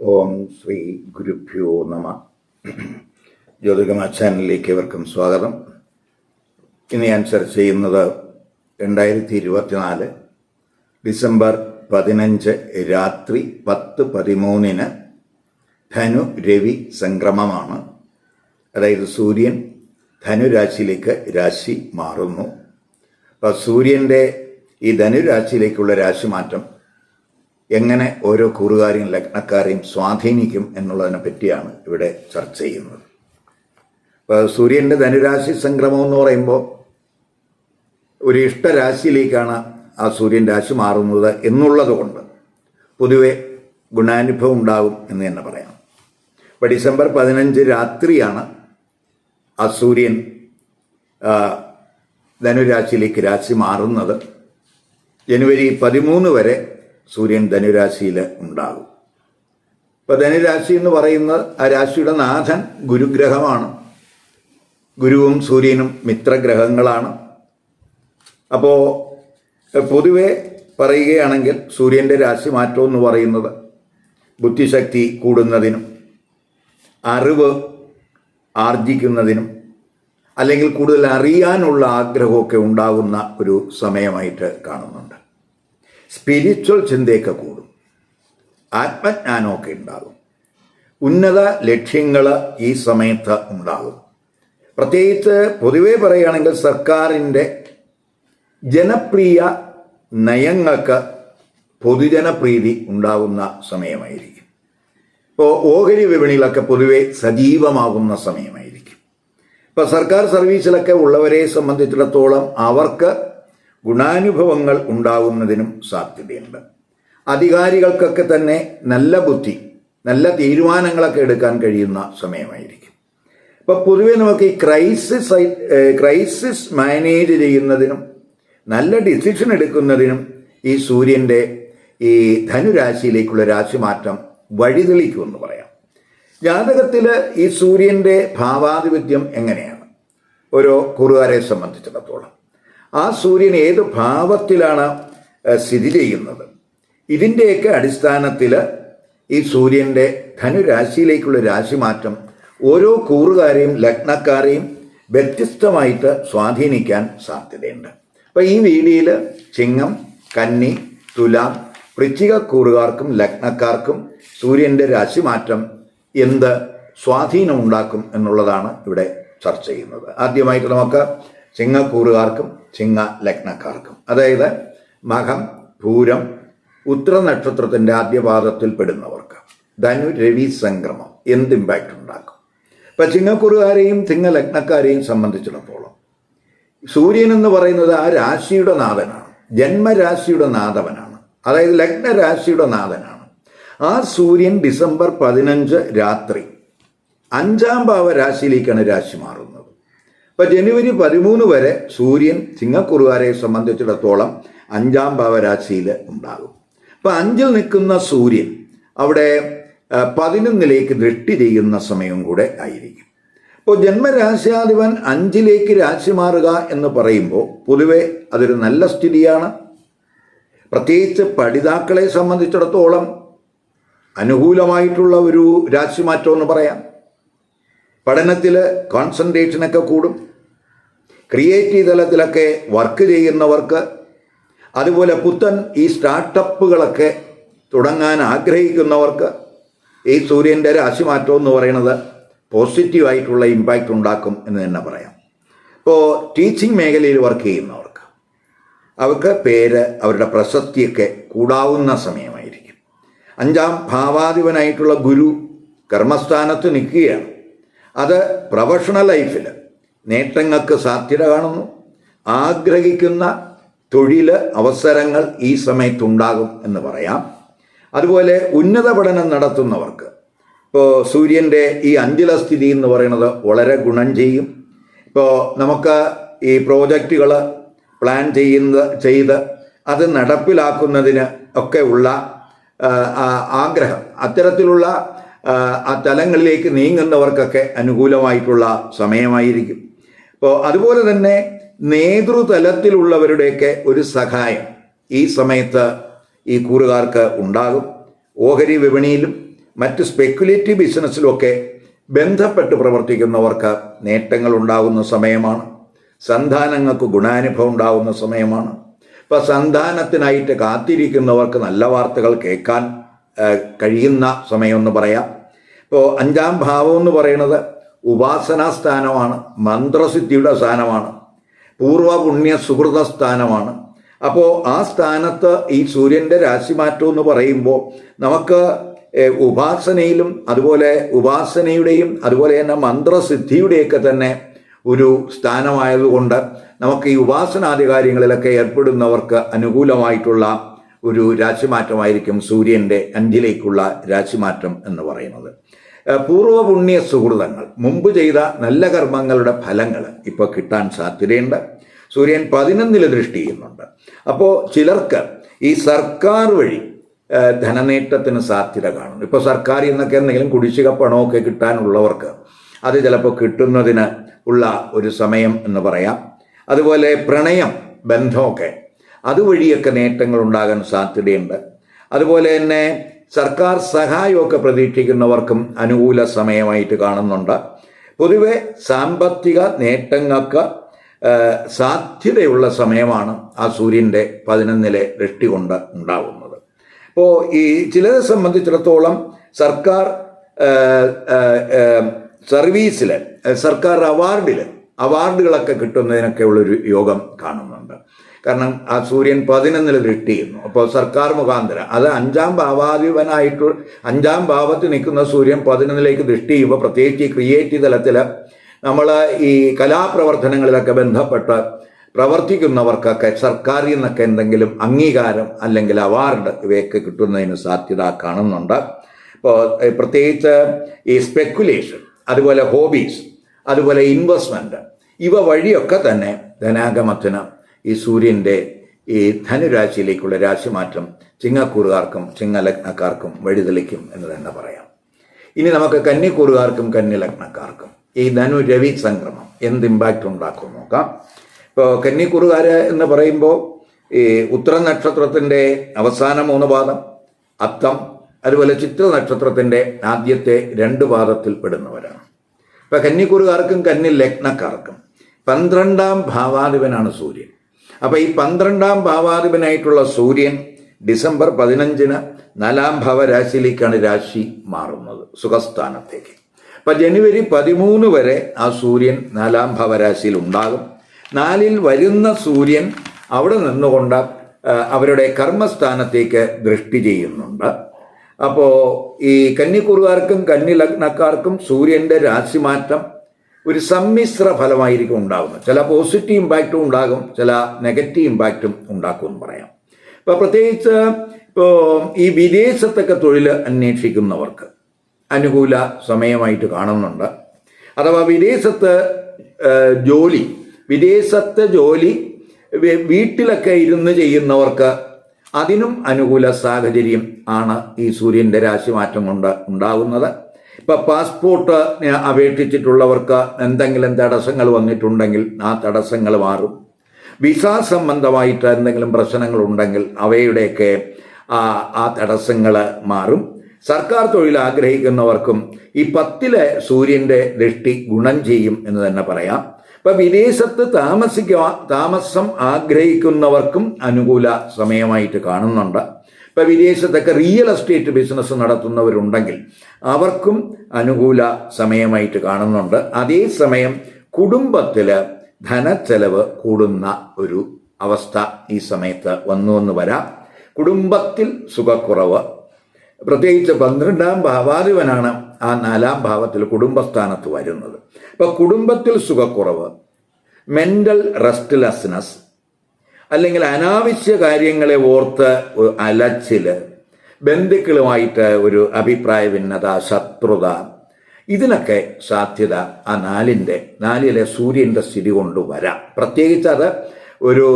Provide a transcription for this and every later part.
ഓം ശ്രീ ഗുരുഭ്യോ നമ. ജ്യോതികമ ചാനലിലേക്ക് ഇവർക്കും സ്വാഗതം. ഇന്ന് ഞാൻ ചർച്ച ചെയ്യുന്നത് രണ്ടായിരത്തി ഇരുപത്തിനാല് ഡിസംബർ പതിനഞ്ച് രാത്രി പത്ത് പതിമൂന്നിന് ധനു രവി സംക്രമമാണ്. അതായത് സൂര്യൻ ധനുരാശിയിലേക്ക് രാശി മാറുന്നു. അപ്പോൾ സൂര്യന്റെ ഈ ധനുരാശിയിലേക്കുള്ള രാശിമാറ്റം എങ്ങനെ ഓരോ കൂറുകാരെയും ലഗ്നക്കാരെയും സ്വാധീനിക്കും എന്നുള്ളതിനെ പറ്റിയാണ് ഇവിടെ ചർച്ച ചെയ്യുന്നത്. ഇപ്പോൾ സൂര്യന്റെ ധനുരാശി സംക്രമം എന്ന് പറയുമ്പോൾ ഒരു ഇഷ്ടരാശിയിലേക്കാണ് ആ സൂര്യൻ രാശി മാറുന്നത് എന്നുള്ളത് കൊണ്ട് പൊതുവെ ഗുണാനുഭവം ഉണ്ടാകും എന്ന് തന്നെ പറയാം. ഇപ്പം ഡിസംബർ പതിനഞ്ച് രാത്രിയാണ് ആ സൂര്യൻ ധനുരാശിയിലേക്ക് രാശി മാറുന്നത്. ജനുവരി പതിമൂന്ന് വരെ സൂര്യൻ ധനുരാശിയിൽ ഉണ്ടാകും. ഇപ്പൊ ധനുരാശി എന്ന് പറയുന്നത് ആ രാശിയുടെ നാഥൻ ഗുരുഗ്രഹമാണ്. ഗുരുവും സൂര്യനും മിത്രഗ്രഹങ്ങളാണ്. അപ്പോൾ പൊതുവെ പറയുകയാണെങ്കിൽ സൂര്യന്റെ രാശി മാറ്റം എന്ന് പറയുന്നത് ബുദ്ധിശക്തി കൂടുന്നതിനും അറിവ് ആർജിക്കുന്നതിനും അല്ലെങ്കിൽ കൂടുതൽ അറിയാനുള്ള ആഗ്രഹമൊക്കെ ഉണ്ടാകുന്ന ഒരു സമയമായിട്ട് കാണുന്നുണ്ട്. സ്പിരിച്വൽ ചിന്തയൊക്കെ കൂടും. ആത്മജ്ഞാനമൊക്കെ ഉണ്ടാകും. ഉന്നത ലക്ഷ്യങ്ങൾ ഈ സമയത്ത് ഉണ്ടാകും. പ്രത്യേകിച്ച് പൊതുവേ പറയുകയാണെങ്കിൽ സർക്കാരിന്റെ ജനപ്രിയ നയങ്ങൾക്ക് പൊതുജനപ്രീതി ഉണ്ടാകുന്ന സമയമായിരിക്കും. ഇപ്പോൾ ഓഹരി വിപണികളൊക്കെ പൊതുവെ സജീവമാകുന്ന സമയമായിരിക്കും. ഇപ്പോൾ സർക്കാർ സർവീസിലൊക്കെ ഉള്ളവരെ സംബന്ധിച്ചിടത്തോളം അവർക്ക് ഗുണാനുഭവങ്ങൾ ഉണ്ടാകുന്നതിനും സാധ്യതയുണ്ട്. അധികാരികൾക്കൊക്കെ തന്നെ നല്ല ബുദ്ധി നല്ല തീരുമാനങ്ങളൊക്കെ എടുക്കാൻ കഴിയുന്ന സമയമായിരിക്കും. അപ്പോൾ പൊതുവെ നമുക്ക് ഈ ക്രൈസിസ് ക്രൈസിസ് മാനേജ് ചെയ്യുന്നതിനും നല്ല ഡിസിഷൻ എടുക്കുന്നതിനും ഈ സൂര്യന്റെ ഈ ധനുരാശിയിലേക്കുള്ള രാശിമാറ്റം വഴിതെളിക്കുമെന്ന് പറയാം. ജാതകത്തിൽ ഈ സൂര്യന്റെ ഭാവാധിപത്യം എങ്ങനെയാണ്? ഓരോ കുറുകാരെ സംബന്ധിച്ചിടത്തോളം. ആ സൂര്യൻ ഏത് ഭാവത്തിലാണ് സ്ഥിതി ചെയ്യുന്നത്? ഇതിന്റെയൊക്കെ അടിസ്ഥാനത്തിൽ ഈ സൂര്യന്റെ ധനുരാശിയിലേക്കുള്ള രാശിമാറ്റം ഓരോ കൂറുകാരെയും ലഗ്നക്കാരെയും വ്യത്യസ്തമായിട്ട് സ്വാധീനിക്കാൻ സാധ്യതയുണ്ട്. അപ്പോൾ ഈ വീഡിയോയിൽ ചിങ്ങം കന്നി തുലാം വൃശ്ചിക കൂറുകാർക്കും ലഗ്നക്കാർക്കും സൂര്യന്റെ രാശിമാറ്റം എന്ത് സ്വാധീനം ഉണ്ടാക്കും എന്നുള്ളതാണ് ഇവിടെ ചർച്ച ചെയ്യുന്നത്. ആദ്യമായിട്ട് നമുക്ക് ചിങ്ങക്കൂറുകാർക്കും ചിങ്ങ ലഗ്നക്കാർക്കും അതായത് മകം പൂരം ഉത്തര നക്ഷത്രത്തിന്റെ ആദ്യപാദത്തിൽ പെടുന്നവർക്ക്. ധനു രവി സംക്രമം എന്ത് ഇമ്പാക്റ്റ് ഉണ്ടാക്കും? ഇപ്പം ചിങ്ങക്കുറുകാരെയും ചിങ്ങ ലഗ്നക്കാരെയും സംബന്ധിച്ചിടത്തോളം സൂര്യൻ എന്ന് പറയുന്നത് ആ രാശിയുടെ നാഥനാണ്. ജന്മരാശിയുടെ നാഥവനാണ്. അതായത് ലഗ്നരാശിയുടെ നാഥനാണ്. ആ സൂര്യൻ ഡിസംബർ പതിനഞ്ച് രാത്രി അഞ്ചാം ഭാവ രാശിയിലേക്കാണ് രാശി മാറുന്നത്. അപ്പൊ ജനുവരി പതിമൂന്ന് വരെ സൂര്യൻ ചിങ്ങക്കുറുകാരെ സംബന്ധിച്ചിടത്തോളം അഞ്ചാം ഭാവരാശിയിൽ ഉണ്ടാകും. അപ്പൊ അഞ്ചിൽ നിൽക്കുന്ന സൂര്യൻ അവിടെ പതിനൊന്നിലേക്ക് ദൃഷ്ടി ചെയ്യുന്ന സമയം കൂടെ ആയിരിക്കും. അപ്പോൾ ജന്മരാശ്യാധിപൻ അഞ്ചിലേക്ക് രാശി മാറുക എന്ന് പറയുമ്പോൾ പൊതുവെ അതൊരു നല്ല സ്ഥിതിയാണ്. പ്രത്യേകിച്ച് പഠിതാക്കളെ സംബന്ധിച്ചിടത്തോളം അനുകൂലമായിട്ടുള്ള ഒരു രാശിമാറ്റം എന്ന് പറയാം. പഠനത്തിൽ കോൺസെൻട്രേഷനൊക്കെ കൂടും. ക്രിയേറ്റീവ് തലത്തിലൊക്കെ വർക്ക് ചെയ്യുന്നവർക്ക് അതുപോലെ പുത്തൻ ഈ സ്റ്റാർട്ടപ്പുകളൊക്കെ തുടങ്ങാൻ ആഗ്രഹിക്കുന്നവർക്ക് ഈ സൂര്യന്റെ രാശിമാറ്റം എന്ന് പറയുന്നത് പോസിറ്റീവായിട്ടുള്ള ഇമ്പാക്റ്റ് ഉണ്ടാക്കും എന്ന് തന്നെ പറയാം. ഇപ്പോൾ ടീച്ചിങ് മേഖലയിൽ വർക്ക് ചെയ്യുന്നവർക്ക് അവർക്ക് പേര് അവരുടെ പ്രശസ്തിയൊക്കെ കൂടാവുന്ന സമയമായിരിക്കും. അഞ്ചാം ഭാവാധിപനായിട്ടുള്ള ഗുരു കർമ്മസ്ഥാനത്ത് നിൽക്കുകയാണ്. അത് പ്രൊഫഷണൽ ലൈഫിൽ നേട്ടങ്ങൾക്ക് സാധ്യത കാണുന്നു. ആഗ്രഹിക്കുന്ന തൊഴിൽ അവസരങ്ങൾ ഈ സമയത്തുണ്ടാകും എന്ന് പറയാം. അതുപോലെ ഉന്നത പഠനം നടത്തുന്നവർക്ക് ഇപ്പോൾ സൂര്യന്റെ ഈ അഞ്ചില സ്ഥിതി എന്ന് പറയുന്നത് വളരെ ഗുണം ചെയ്യും. ഇപ്പോൾ നമുക്ക് ഈ പ്രോജക്റ്റുകൾ പ്ലാൻ ചെയ്യുന്ന ചെയ്ത് അത് നടപ്പിലാക്കുന്നതിന് ഒക്കെ ഉള്ള ആഗ്രഹം അത്തരത്തിലുള്ള ആ തലങ്ങളിലേക്ക് നീങ്ങുന്നവർക്കൊക്കെ അനുകൂലമായിട്ടുള്ള സമയമായിരിക്കും. അപ്പോൾ അതുപോലെ തന്നെ നേതൃതലത്തിലുള്ളവരുടെയൊക്കെ ഒരു സഹായം ഈ സമയത്ത് ഈ കൂറുകാർക്ക് ഉണ്ടാകും. ഓഹരി വിപണിയിലും മറ്റ് സ്പെക്കുലേറ്റീവ് ബിസിനസ്സിലുമൊക്കെ ബന്ധപ്പെട്ട് പ്രവർത്തിക്കുന്നവർക്ക് നേട്ടങ്ങൾ ഉണ്ടാകുന്ന സമയമാണ്. സന്താനങ്ങൾക്ക് ഗുണാനുഭവം ഉണ്ടാകുന്ന സമയമാണ്. ഇപ്പം സന്താനത്തിനായിട്ട് കാത്തിരിക്കുന്നവർക്ക് നല്ല വാർത്തകൾ കേൾക്കാൻ കഴിയുന്ന സമയമെന്ന് പറയാം. ഇപ്പോൾ അഞ്ചാം ഭാവം എന്ന് പറയുന്നത് ഉപാസനാ സ്ഥാനമാണ് മന്ത്രസിദ്ധിയുടെ സ്ഥാനമാണ് പൂർവപുണ്യ സുഹൃത സ്ഥാനമാണ് അപ്പോൾ ആ സ്ഥാനത്ത് ഈ സൂര്യന്റെ രാശിമാറ്റം എന്ന് പറയുമ്പോൾ നമുക്ക് ഉപാസനയിലും അതുപോലെ ഉപാസനയുടെയും അതുപോലെ തന്നെ മന്ത്രസിദ്ധിയുടെയൊക്കെ തന്നെ ഒരു സ്ഥാനമായതുകൊണ്ട് നമുക്ക് ഈ ഉപാസനാദി കാര്യങ്ങളിലൊക്കെ ഏർപ്പെടുന്നവർക്ക് അനുകൂലമായിട്ടുള്ള ഒരു രാശിമാറ്റമായിരിക്കും സൂര്യന്റെ അഞ്ചിലേക്കുള്ള രാശിമാറ്റം എന്ന് പറയുന്നത്. ഏഹ് പൂർവപുണ്യ സുഹൃതങ്ങൾ മുമ്പ് ചെയ്ത നല്ല കർമ്മങ്ങളുടെ ഫലങ്ങൾ ഇപ്പോൾ കിട്ടാൻ സാധ്യതയുണ്ട്. സൂര്യൻ പതിനൊന്നിൽ ദൃഷ്ടി ചെയ്യുന്നുണ്ട്. അപ്പോൾ ചിലർക്ക് ഈ സർക്കാർ വഴി ധനനേട്ടത്തിന് സാധ്യത കാണുന്നു. ഇപ്പോൾ സർക്കാർ എന്നൊക്കെ എന്തെങ്കിലും കുടിശ്ശിക പണമൊക്കെ കിട്ടാനുള്ളവർക്ക് അത് ചിലപ്പോൾ കിട്ടുന്നതിന് ഉള്ള ഒരു സമയം എന്ന് പറയാം. അതുപോലെ പ്രണയം ബന്ധമൊക്കെ അതുവഴിയൊക്കെ നേട്ടങ്ങൾ ഉണ്ടാകാൻ സാധ്യതയുണ്ട്. അതുപോലെ തന്നെ സർക്കാർ സഹായമൊക്കെ പ്രതീക്ഷിക്കുന്നവർക്കും അനുകൂല സമയമായിട്ട് കാണുന്നുണ്ട്. പൊതുവെ സാമ്പത്തിക നേട്ടങ്ങൾക്ക് സാധ്യതയുള്ള സമയമാണ് ആ സൂര്യന്റെ പതിനൊന്നിലെ ദൃഷ്ടി കൊണ്ട് ഉണ്ടാവുന്നത്. അപ്പോൾ ഈ ചിലരെ സംബന്ധിച്ചിടത്തോളം സർക്കാർ സർവീസിൽ സർക്കാർ അവാർഡിൽ അവാർഡുകളൊക്കെ കിട്ടുന്നതിനൊക്കെ ഉള്ളൊരു യോഗം കാണുന്നുണ്ട്. കാരണം ആ സൂര്യൻ പതിനൊന്നിൽ ദൃഷ്ടി ചെയ്യുന്നു അപ്പോൾ സർക്കാർ മുഖാന്തരം അത് അഞ്ചാം ഭാവാധിപനായിട്ട് അഞ്ചാം ഭാവത്തിൽ നിൽക്കുന്ന സൂര്യൻ പതിനൊന്നിലേക്ക് ദൃഷ്ടി ചെയ്യുമ്പോൾ പ്രത്യേകിച്ച് ഈ ക്രിയേറ്റീവ് തലത്തിൽ നമ്മൾ ഈ കലാപ്രവർത്തനങ്ങളിലൊക്കെ ബന്ധപ്പെട്ട് പ്രവർത്തിക്കുന്നവർക്കൊക്കെ സർക്കാരിൽ നിന്നൊക്കെ എന്തെങ്കിലും അംഗീകാരം അല്ലെങ്കിൽ അവാർഡ് ഇവയൊക്കെ കിട്ടുന്നതിന് സാധ്യത കാണുന്നുണ്ട്. ഇപ്പോൾ പ്രത്യേകിച്ച് ഈ സ്പെക്കുലേഷൻ അതുപോലെ ഹോബീസ് അതുപോലെ ഇൻവെസ്റ്റ്മെന്റ് ഇവ വഴിയൊക്കെ തന്നെ ധനാഗമത്തിന് ഈ സൂര്യന്റെ ഈ ധനുരാശിയിലേക്കുള്ള രാശിമാറ്റം ചിങ്ങക്കൂറുകാർക്കും ചിങ്ങലഗ്നക്കാർക്കും വഴിതെളിക്കും എന്ന് തന്നെ പറയാം. ഇനി നമുക്ക് കന്നിക്കൂറുകാർക്കും കന്നിലഗ്നക്കാർക്കും ഈ ധനു രവി സംക്രമം എന്ത് ഇമ്പാക്റ്റ് ഉണ്ടാക്കും നോക്കാം. ഇപ്പോൾ കന്നിക്കൂറുകാർ എന്ന് പറയുമ്പോൾ ഈ ഉത്തര നക്ഷത്രത്തിന്റെ അവസാന മൂന്ന് പാദം അത്തം അതുപോലെ ചിത്ര നക്ഷത്രത്തിന്റെ ആദ്യത്തെ രണ്ട് പാദത്തിൽ പെടുന്നവരാണ്. ഇപ്പം കന്നിക്കൂറുകാർക്കും കന്നി ലഗ്നക്കാർക്കും പന്ത്രണ്ടാം ഭാവാധിപനാണ് സൂര്യൻ. അപ്പോൾ ഈ പന്ത്രണ്ടാം ഭാവാധിപനായിട്ടുള്ള സൂര്യൻ ഡിസംബർ പതിനഞ്ചിന് നാലാം ഭാവരാശിയിലേക്കാണ് രാശി മാറുന്നത് സുഖസ്ഥാനത്തേക്ക്. അപ്പം ജനുവരി പതിമൂന്ന് വരെ ആ സൂര്യൻ നാലാം ഭാവരാശിയിൽ ഉണ്ടാകും. നാലിൽ വരുന്ന സൂര്യൻ അവിടെ നിന്നുകൊണ്ട് അവരുടെ കർമ്മസ്ഥാനത്തേക്ക് ദൃഷ്ടി ചെയ്യുന്നുണ്ട്. അപ്പോൾ ഈ കന്നിക്കുറുകാർക്കും കന്നി ലഗ്നക്കാർക്കും സൂര്യന്റെ രാശിമാറ്റം ഒരു സമ്മിശ്ര ഫലമായിരിക്കും ഉണ്ടാകുന്നത് ചില പോസിറ്റീവ് ഇമ്പാക്റ്റും ഉണ്ടാകും ചില നെഗറ്റീവ് ഇമ്പാക്റ്റും ഉണ്ടാക്കും എന്ന് പറയാം. ഇപ്പോൾ പ്രത്യേകിച്ച് ഇപ്പോൾ ഈ വിദേശത്തൊക്കെ തൊഴിൽ അന്വേഷിക്കുന്നവർക്ക് അനുകൂല സമയമായിട്ട് കാണുന്നുണ്ട്. അഥവാ വിദേശത്ത് ജോലി വിദേശത്തെ ജോലി വീട്ടിലൊക്കെ ഇരുന്ന് ചെയ്യുന്നവർക്ക് അതിനും അനുകൂല സാഹചര്യം ആണ് ഈ സൂര്യന്റെ രാശിമാറ്റം കൊണ്ട് ഉണ്ടാകുന്നത് ഇപ്പൊ പാസ്പോർട്ട് അപേക്ഷിച്ചിട്ടുള്ളവർക്ക് എന്തെങ്കിലും തടസ്സങ്ങൾ വന്നിട്ടുണ്ടെങ്കിൽ ആ തടസ്സങ്ങൾ മാറും. വിസ സംബന്ധമായിട്ട് എന്തെങ്കിലും പ്രശ്നങ്ങൾ ഉണ്ടെങ്കിൽ അവയുടെയൊക്കെ ആ ആ തടസ്സങ്ങൾ മാറും. സർക്കാർ തൊഴിൽ ആഗ്രഹിക്കുന്നവർക്കും ഈ പത്തിലെ സൂര്യന്റെ ദൃഷ്ടി ഗുണം ചെയ്യും എന്ന് തന്നെ പറയാം. ഇപ്പം വിദേശത്ത് താമസിക്കുക താമസം ആഗ്രഹിക്കുന്നവർക്കും അനുകൂല സമയമായിട്ട് കാണുന്നുണ്ട്. ഇപ്പൊ വിദേശത്തൊക്കെ റിയൽ എസ്റ്റേറ്റ് ബിസിനസ് നടത്തുന്നവരുണ്ടെങ്കിൽ അവർക്കും അനുകൂല സമയമായിട്ട് കാണുന്നുണ്ട്. അതേസമയം കുടുംബത്തിൽ ധനച്ചെലവ് കൂടുന്ന ഒരു അവസ്ഥ ഈ സമയത്ത് വന്നു എന്ന് വരാം. കുടുംബത്തിൽ സുഖക്കുറവ്. പ്രത്യേകിച്ച് പന്ത്രണ്ടാം ഭാവാധിപനാണ് ആ നാലാം ഭാവത്തിൽ കുടുംബസ്ഥാനത്ത് വരുന്നത്. അപ്പൊ കുടുംബത്തിൽ സുഖക്കുറവ്. മെന്റൽ റെസ്റ്റ്ലെസ്നെസ് അല്ലെങ്കിൽ അനാവശ്യ കാര്യങ്ങളെ ഓർത്ത് അലച്ചിൽ ബന്ധുക്കളുമായിട്ട് ഒരു അഭിപ്രായ ഭിന്നത ശത്രുത ഇതിനൊക്കെ സാധ്യത ആ നാലിന്റെ നാലിലെ സൂര്യന്റെ സ്ഥിതി കൊണ്ട് വരാം. പ്രത്യേകിച്ച് അത് ഒരു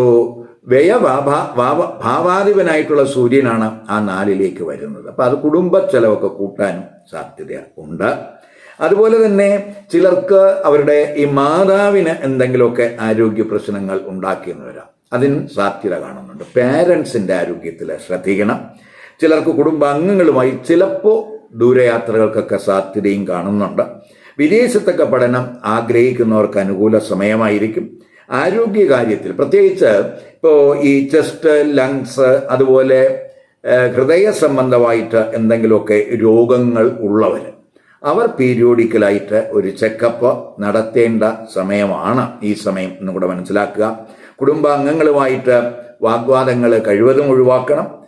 വ്യയഭാഭ ഭാവ ഭാവാധിപനായിട്ടുള്ള സൂര്യനാണ് ആ നാലിലേക്ക് വരുന്നത്. അപ്പം അത് കുടുംബ ചെലവൊക്കെ കൂട്ടാനും സാധ്യത ഉണ്ട്. അതുപോലെ തന്നെ ചിലർക്ക് അവരുടെ ഈ മാതാവിന് എന്തെങ്കിലുമൊക്കെ ആരോഗ്യ പ്രശ്നങ്ങൾ ഉണ്ടാക്കിയെന്ന് വരാം. അതിന് സാധ്യത കാണുന്നുണ്ട്. പാരൻസിന്റെ ആരോഗ്യത്തിൽ ശ്രദ്ധിക്കണം. ചിലർക്ക് കുടുംബാംഗങ്ങളുമായി ചിലപ്പോൾ ദൂരയാത്രകൾക്കൊക്കെ സാധ്യതയും കാണുന്നുണ്ട്. വിദേശത്തൊക്കെ പഠനം ആഗ്രഹിക്കുന്നവർക്ക് അനുകൂല സമയമായിരിക്കും. ആരോഗ്യകാര്യത്തിൽ പ്രത്യേകിച്ച് ഇപ്പോൾ ഈ ചെസ്റ്റ് ലങ്സ് അതുപോലെ ഹൃദയ സംബന്ധമായിട്ട് എന്തെങ്കിലുമൊക്കെ രോഗങ്ങൾ ഉള്ളവർ അവർ പീരിയോഡിക്കലായിട്ട് ഒരു ചെക്കപ്പ് നടത്തേണ്ട സമയമാണ് ഈ സമയം എന്നും കൂടെ മനസ്സിലാക്കുക. കുടുംബാംഗങ്ങളുമായിട്ട് വാഗ്വാദങ്ങൾ കഴിവതും ഒഴിവാക്കണം.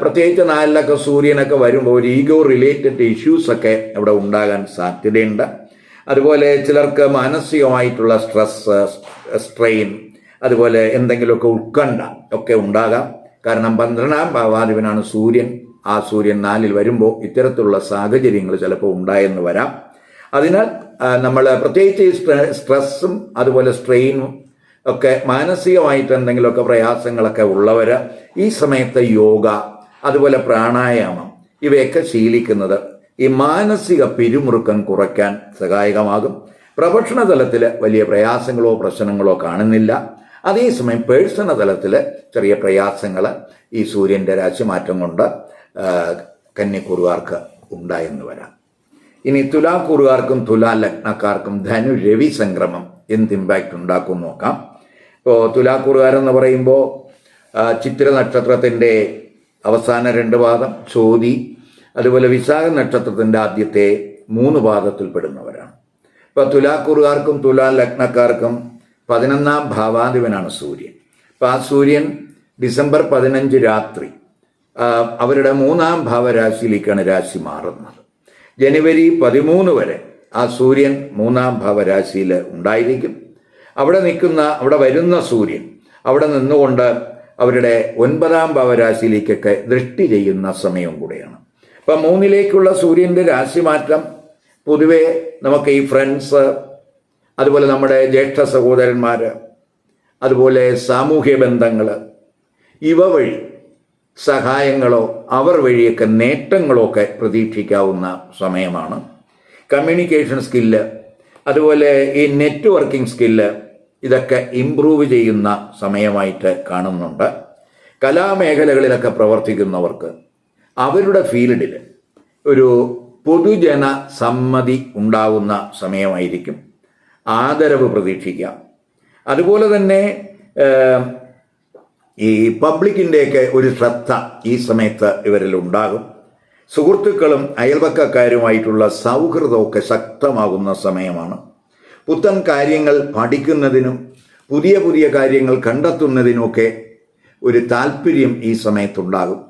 പ്രത്യേകിച്ച് നാലിലൊക്കെ സൂര്യനൊക്കെ വരുമ്പോൾ ഒരു ഈഗോ റിലേറ്റഡ് ഇഷ്യൂസ് ഒക്കെ അവിടെ ഉണ്ടാകാൻ സാധ്യതയുണ്ട്. അതുപോലെ ചിലർക്ക് മാനസികമായിട്ടുള്ള സ്ട്രെസ് സ്ട്രെയിൻ അതുപോലെ എന്തെങ്കിലുമൊക്കെ ഉത്കണ്ഠ ഒക്കെ ഉണ്ടാകാം. കാരണം പന്ത്രണ്ടാം ഭാവാധിപനാണ് സൂര്യൻ. ആ സൂര്യൻ നാലിൽ വരുമ്പോൾ ഇത്തരത്തിലുള്ള സാഹചര്യങ്ങൾ ചിലപ്പോൾ ഉണ്ടായെന്ന് വരാം. അതിനാൽ നമ്മൾ പ്രത്യേകിച്ച് സ്ട്രെസ്സും അതുപോലെ സ്ട്രെയിനും ഒക്കെ മാനസികമായിട്ട് എന്തെങ്കിലുമൊക്കെ പ്രയാസങ്ങളൊക്കെ ഉള്ളവർ ഈ സമയത്ത് യോഗ അതുപോലെ പ്രാണായാമം ഇവയൊക്കെ ശീലിക്കുന്നത് ഈ മാനസിക പിരിമുറുക്കം കുറയ്ക്കാൻ സഹായകമാകും. പ്രൊഫഷണൽ തലത്തിൽ വലിയ പ്രയാസങ്ങളോ പ്രശ്നങ്ങളോ കാണുന്നില്ല. അതേസമയം പേഴ്സണൽ തലത്തിൽ ചെറിയ പ്രയാസങ്ങൾ ഈ സൂര്യന്റെ രാശിമാറ്റം കൊണ്ട് ആ, കന്യക്കുറുകാർക്ക് ഉണ്ടായെന്ന് വരാം. ഇനി തുലാക്കൂറുകാർക്കും തുലാ ലഗ്നക്കാർക്കും ധനു രവി സംക്രമം എന്ത് ഇമ്പാക്റ്റ് ഉണ്ടാക്കും നോക്കാം. ഇപ്പോൾ തുലാക്കൂറുകാരെന്ന് പറയുമ്പോൾ ചിത്ര നക്ഷത്രത്തിന്റെ അവസാന രണ്ട് പാദം ചോതി അതുപോലെ വിശാഖ നക്ഷത്രത്തിന്റെ ആദ്യത്തെ മൂന്ന് പാദത്തിൽപ്പെടുന്നവരാണ്. ഇപ്പോൾ തുലാക്കൂറുകാർക്കും തുലാ ലഗ്നക്കാർക്കും പതിനൊന്നാം ഭാവാധിപനാണ് സൂര്യൻ. അപ്പോൾ ആ സൂര്യൻ ഡിസംബർ പതിനഞ്ച് രാത്രി അവരുടെ മൂന്നാം ഭാവരാശിയിലേക്കാണ് രാശി മാറുന്നത്. ജനുവരി പതിമൂന്ന് വരെ ആ സൂര്യൻ മൂന്നാം ഭാവരാശിയിൽ ഉണ്ടായിരിക്കും. അവിടെ നിൽക്കുന്ന അവിടെ വരുന്ന സൂര്യൻ അവിടെ നിന്നുകൊണ്ട് അവരുടെ ഒൻപതാം ഭാവരാശിയിലേക്കൊക്കെ ദൃഷ്ടി ചെയ്യുന്ന സമയം കൂടെയാണ്. അപ്പം മൂന്നിലേക്കുള്ള സൂര്യന്റെ രാശിമാറ്റം പൊതുവെ നമുക്ക് ഈ ഫ്രണ്ട്സ് അതുപോലെ നമ്മുടെ ജ്യേഷ്ഠ സഹോദരന്മാർ അതുപോലെ സാമൂഹ്യ ബന്ധങ്ങൾ ഇവ വഴി സഹായങ്ങളോ അവർ വഴിയൊക്കെ നേട്ടങ്ങളോ ഒക്കെ പ്രതീക്ഷിക്കാവുന്ന സമയമാണ്. കമ്മ്യൂണിക്കേഷൻ സ്കില്ല് അതുപോലെ ഈ നെറ്റ്വർക്കിംഗ് സ്കില്ല് ഇതൊക്കെ ഇംപ്രൂവ് ചെയ്യുന്ന സമയമായിട്ട് കാണുന്നുണ്ട്. കലാമേഖലകളിലൊക്കെ പ്രവർത്തിക്കുന്നവർക്ക് അവരുടെ ഫീൽഡിൽ ഒരു പൊതുജന സമ്മതി ഉണ്ടാകുന്ന സമയമായിരിക്കും. ആദരവ് പ്രതീക്ഷിക്കാം. അതുപോലെ തന്നെ ഈ പബ്ലിക്കിന്റെയൊക്കെ ഒരു ശ്രദ്ധ ഈ സമയത്ത് ഇവരിൽ ഉണ്ടാകും. സുഹൃത്തുക്കളും അയൽപക്കക്കാരുമായിട്ടുള്ള സൗഹൃദമൊക്കെ ശക്തമാകുന്ന സമയമാണ്. പുത്തൻ കാര്യങ്ങൾ പഠിക്കുന്നതിനും പുതിയ പുതിയ കാര്യങ്ങൾ കണ്ടെത്തുന്നതിനുമൊക്കെ ഒരു താല്പര്യം ഈ സമയത്തുണ്ടാകും.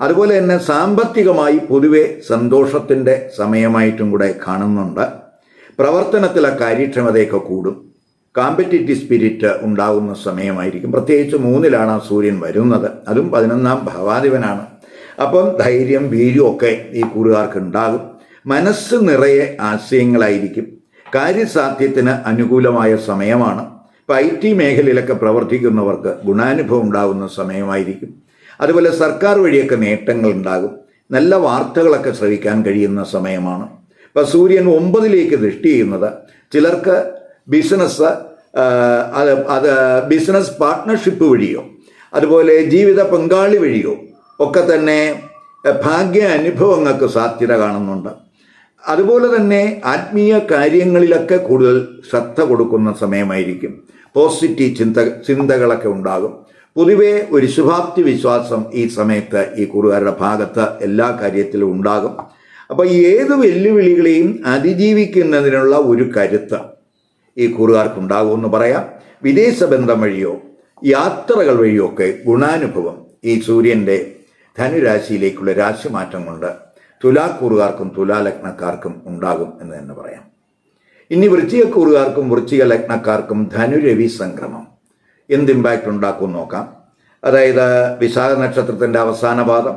അതുപോലെ തന്നെ സാമ്പത്തികമായി പൊതുവെ സന്തോഷത്തിന്റെ സമയമായിട്ടും കൂടെ കാണുന്നുണ്ട്. പ്രവർത്തനത്തിലെ കാര്യക്ഷമതയൊക്കെ കൂടും. കാമ്പറ്റേറ്റീവ് സ്പിരിറ്റ് ഉണ്ടാകുന്ന സമയമായിരിക്കും. പ്രത്യേകിച്ച് മൂന്നിലാണ് ആ സൂര്യൻ വരുന്നത്. അതും പതിനൊന്നാം ഭാവാധിപനാണ്. അപ്പം ധൈര്യം വീര്യം ഒക്കെ ഈ കൂറുകാർക്ക് ഉണ്ടാകും മനസ്സ് നിറയെ ആശയങ്ങളായിരിക്കും. കാര്യസാധ്യത്തിന് അനുകൂലമായ സമയമാണ്. ഇപ്പം ഐ ടി മേഖലയിലൊക്കെ പ്രവർത്തിക്കുന്നവർക്ക് ഗുണാനുഭവം ഉണ്ടാകുന്ന സമയമായിരിക്കും. അതുപോലെ സർക്കാർ വഴിയൊക്കെ നേട്ടങ്ങൾ ഉണ്ടാകും. നല്ല വാർത്തകളൊക്കെ ശ്രവിക്കാൻ കഴിയുന്ന സമയമാണ്. ഇപ്പം സൂര്യൻ ഒമ്പതിലേക്ക് ദൃഷ്ടി ചെയ്യുന്നത് ചിലർക്ക് ബിസിനസ് അത് അത് ബിസിനസ് പാർട്ട്ണർഷിപ്പ് വഴിയോ അതുപോലെ ജീവിത പങ്കാളി വഴിയോ ഒക്കെ തന്നെ ഭാഗ്യ അനുഭവങ്ങൾക്ക് സാധ്യത കാണുന്നുണ്ട്. അതുപോലെ തന്നെ ആത്മീയ കാര്യങ്ങളിലൊക്കെ കൂടുതൽ ശ്രദ്ധ കൊടുക്കുന്ന സമയമായിരിക്കും. പോസിറ്റീവ് ചിന്ത ചിന്തകളൊക്കെ ഉണ്ടാകും. പൊതുവെ ഒരു ശുഭാപ്തി വിശ്വാസം ഈ സമയത്ത് ഈ കുറുകാരുടെ ഭാഗത്ത് എല്ലാ കാര്യത്തിലും ഉണ്ടാകും. അപ്പോൾ ഏത് വെല്ലുവിളികളെയും അതിജീവിക്കുന്നതിനുള്ള ഒരു കരുത്ത് ഈ കുറുകാർക്കുണ്ടാകുമെന്ന് പറയാം. വിദേശ ബന്ധം വഴിയോ യാത്രകൾ വഴിയോ ഒക്കെ ഗുണാനുഭവം ഈ സൂര്യന്റെ ധനുരാശിയിലേക്കുള്ള രാശിമാറ്റം കൊണ്ട് തുലാക്കൂറുകാർക്കും തുലാലഗ്നക്കാർക്കും ഉണ്ടാകും എന്ന് തന്നെ പറയാം. ഇനി വൃശ്ചികക്കൂറുകാർക്കും വൃശ്ചിക ലഗ്നക്കാർക്കും ധനുരവി സംക്രമം എന്ത് ഇമ്പാക്റ്റ് ഉണ്ടാക്കും നോക്കാം. അതായത് വിശാഖ നക്ഷത്രത്തിന്റെ അവസാന പാദം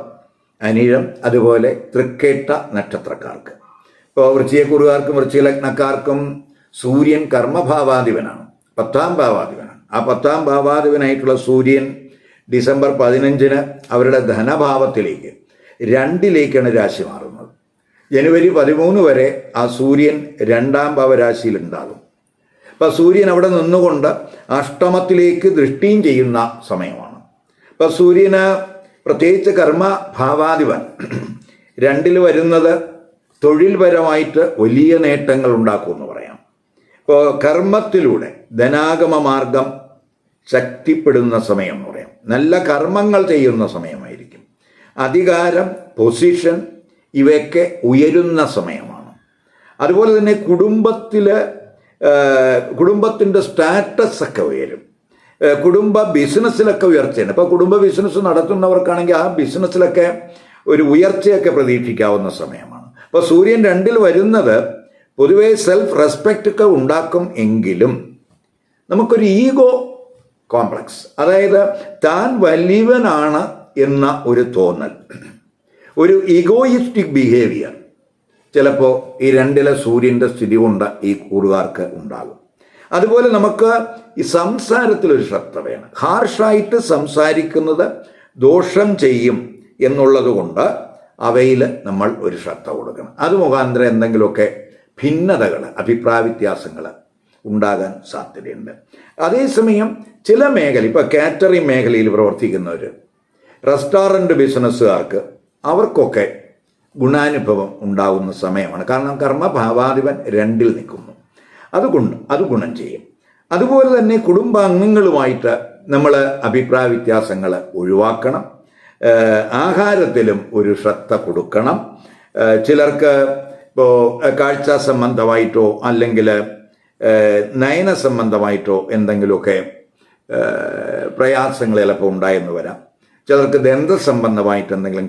അനിഴം അതുപോലെ തൃക്കേട്ട നക്ഷത്രക്കാർക്ക്. ഇപ്പോൾ വൃശ്ചികക്കൂറുകാർക്കും വൃശ്ചിക ലഗ്നക്കാർക്കും സൂര്യൻ കർമ്മഭാവാധിപനാണ് പത്താം ഭാവാധിപനാണ്. ആ പത്താം ഭാവാധിപനായിട്ടുള്ള സൂര്യൻ ഡിസംബർ പതിനഞ്ചിന് അവരുടെ ധനഭാവത്തിലേക്ക് രണ്ടിലേക്കാണ് രാശി മാറുന്നത്. ജനുവരി പതിമൂന്ന് വരെ ആ സൂര്യൻ രണ്ടാം ഭാവരാശിയിൽ ഉണ്ടാകും. അപ്പം സൂര്യൻ അവിടെ നിന്നുകൊണ്ട് അഷ്ടമത്തിലേക്ക് ദൃഷ്ടിയും ചെയ്യുന്ന സമയമാണ്. അപ്പം സൂര്യന് പ്രത്യേകിച്ച് കർമ്മ ഭാവാധിപൻ രണ്ടിൽ വരുന്നത് തൊഴിൽപരമായിട്ട് വലിയ നേട്ടങ്ങൾ ഉണ്ടാക്കുമെന്ന് പറയാം. ഇപ്പോൾ കർമ്മത്തിലൂടെ ധനാഗമ മാർഗം ശക്തിപ്പെടുന്ന സമയം എന്ന് പറയാം. നല്ല കർമ്മങ്ങൾ ചെയ്യുന്ന സമയമായിരിക്കും അധികാരം പൊസിഷൻ ഇവയൊക്കെ ഉയരുന്ന സമയമാണ്. അതുപോലെ തന്നെ കുടുംബത്തിൽ കുടുംബത്തിന്റെ സ്റ്റാറ്റസ് ഒക്കെ ഉയരും. കുടുംബ ബിസിനസ്സിലൊക്കെ ഉയർച്ചയാണ് ഇപ്പോൾ കുടുംബ ബിസിനസ് നടത്തുന്നവർക്കാണെങ്കിൽ ആ ബിസിനസ്സിലൊക്കെ ഒരു ഉയർച്ചയൊക്കെ പ്രതീക്ഷിക്കാവുന്ന സമയമാണ്. അപ്പോൾ സൂര്യൻ രണ്ടിൽ വരുന്നത് പൊതുവേ സെൽഫ് റെസ്പെക്റ്റ് ഒക്കെ ഉണ്ടാക്കും എങ്കിലും നമുക്കൊരു ഈഗോ കോംപ്ലക്സ് അതായത് താൻ വലിയവനാണ് എന്ന ഒരു തോന്നൽ. ഒരു ഈഗോയിസ്റ്റിക് ബിഹേവിയർ ചിലപ്പോൾ ഈ രണ്ടിലെ സൂര്യന്റെ സ്ഥിതി കൊണ്ട് ഈ കൂറുകാർക്ക് ഉണ്ടാകും. അതുപോലെ നമുക്ക് ഈ സംസാരത്തിലൊരു ശ്രദ്ധ വേണം. ഹാർഷായിട്ട് സംസാരിക്കുന്നത് ദോഷം ചെയ്യും എന്നുള്ളത് കൊണ്ട് അവയിൽ നമ്മൾ ഒരു ശ്രദ്ധ കൊടുക്കണം. അത് മുഖാന്തരം എന്തെങ്കിലുമൊക്കെ ഭിന്നതകൾ അഭിപ്രായ വ്യത്യാസങ്ങൾ ഉണ്ടാകാൻ സാധ്യതയുണ്ട്. അതേസമയം ചില മേഖല ഇപ്പോൾ കാറ്ററിംഗ് മേഖലയിൽ പ്രവർത്തിക്കുന്നവർ റെസ്റ്റോറന്റ് ബിസിനസ്സുകാർക്ക് അവർക്കൊക്കെ ഗുണാനുഭവം ഉണ്ടാകുന്ന സമയമാണ്. കാരണം കർമ്മഭാവാധിപൻ രണ്ടിൽ നിൽക്കുന്നു. അതുകൊണ്ട് അത് ഗുണം ചെയ്യും. അതുപോലെ തന്നെ കുടുംബാംഗങ്ങളുമായിട്ട് നമ്മൾ അഭിപ്രായ വ്യത്യാസങ്ങൾ ഒഴിവാക്കണം. ആഹാരത്തിലും ഒരു ശ്രദ്ധ കൊടുക്കണം. ചിലർക്ക് ഇപ്പോൾ കാഴ്ച സംബന്ധമായിട്ടോ അല്ലെങ്കിൽ നയന സംബന്ധമായിട്ടോ എന്തെങ്കിലുമൊക്കെ പ്രയാസങ്ങൾ ചിലപ്പോൾ ഉണ്ടായെന്ന് വരാം. ചിലർക്ക് ദന്ത സംബന്ധമായിട്ട് എന്തെങ്കിലും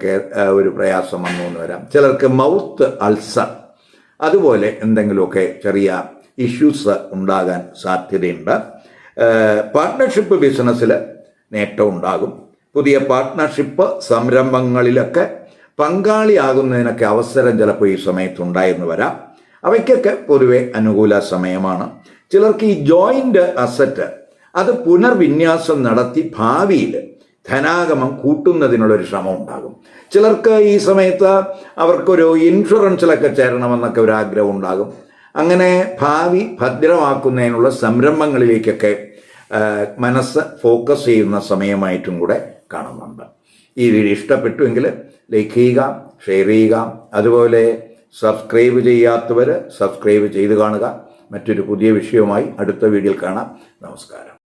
ഒരു പ്രയാസം വന്നു എന്ന് വരാം. ചിലർക്ക് മൗത്ത് അൾസർ അതുപോലെ എന്തെങ്കിലുമൊക്കെ ചെറിയ ഇഷ്യൂസ് ഉണ്ടാകാൻ സാധ്യതയുണ്ട്. പാർട്ട്ണർഷിപ്പ് ബിസിനസ്സിൽ നേട്ടം ഉണ്ടാകും. പുതിയ പാർട്ട്ണർഷിപ്പ് സംരംഭങ്ങളിലൊക്കെ പങ്കാളിയാകുന്നതിനൊക്കെ അവസരം ചിലപ്പോൾ ഈ സമയത്ത് ഉണ്ടായെന്ന് വരാം. അവയ്ക്കൊക്കെ പൊതുവെ അനുകൂല സമയമാണ്. ചിലർക്ക് ഈ ജോയിന്റ് അസറ്റ് അത് പുനർവിന്യാസം നടത്തി ഭാവിയിൽ ധനാഗമം കൂട്ടുന്നതിനുള്ളൊരു ശ്രമം ഉണ്ടാകും ചിലർക്ക് ഈ സമയത്ത് അവർക്കൊരു ഇൻഷുറൻസിലൊക്കെ ചേരണമെന്നൊക്കെ ഒരു ആഗ്രഹം ഉണ്ടാകും അങ്ങനെ ഭാവി ഭദ്രമാക്കുന്നതിനുള്ള സംരംഭങ്ങളിലേക്കൊക്കെ മനസ്സ് ഫോക്കസ് ചെയ്യുന്ന സമയമായിട്ടും കൂടെ കാണുന്നുണ്ട്. ഈ വീഡിയോ ഇഷ്ടപ്പെട്ടുവെങ്കിൽ ലൈക്ക് ചെയ്യുക ഷെയർ ചെയ്യുക. അതുപോലെ സബ്സ്ക്രൈബ് ചെയ്യാത്തവർ സബ്സ്ക്രൈബ് ചെയ്ത് കാണുക. മറ്റൊരു പുതിയ വിഷയവുമായി അടുത്ത വീഡിയോയിൽ കാണാം. നമസ്കാരം.